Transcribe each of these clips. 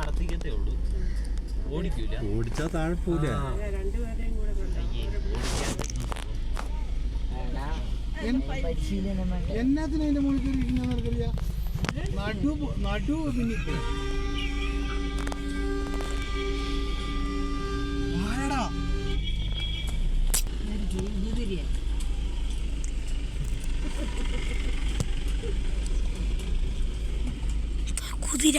നടത്തിക്കത്തേ ഉള്ളൂ. ഓടിക്കൂല. ഓടിച്ചാ താഴെ പറ്റും. എന്നാത്തിന് അതിന്റെ മുകളിൽ കയറി ഇരിക്കുന്ന നടക്കില്ല നടു നടു പിന്നിട്ട് ആരടാ കുതിര.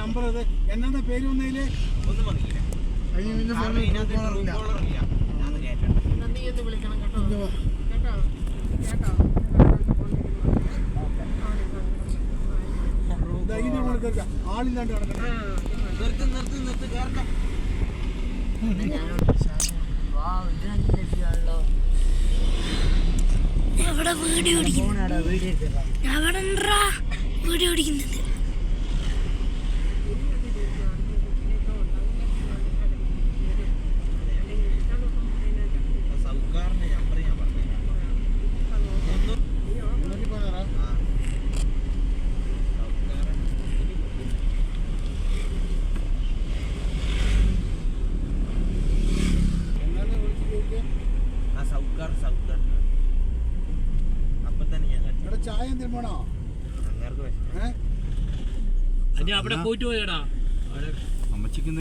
നമ്പർ അത് എന്നാ പേര് വന്നതിൽ ഒന്നും വന്നില്ല നന്ദി എന്ന് വിളിക്കണം കേട്ടോ കേട്ടോ കേട്ടോ ആളില്ലാണ്ട് കിടക്കണം നിർത്ത് നിർത്ത് നിർത്ത് കേറട്ടെ എവിടെ വാ ഓടിക്കുന്നത് എവിടെ ഉണ്ടെടാ വീഡിയോ ഓടിക്കുന്നത് സൗക്കാറിന്റെ നമ്പർ ഞാൻ പറഞ്ഞുതരാം ഒന്നും മുന്നൂറ്റി പതിനാറാ ആ സൗക്കാരൻ എന്നാണ് വിളിച്ച് ചോദിക്കുക ആ സൗക്കാർ സൗക്കാർ അപ്പൊ തന്നെ ഞാൻ കണ്ടു ഇവിടെ ചായ എന്തിനും വേണോ? അവിടെ പോയിട്ട് പോയടാ. അമ്മച്ചിക്ക്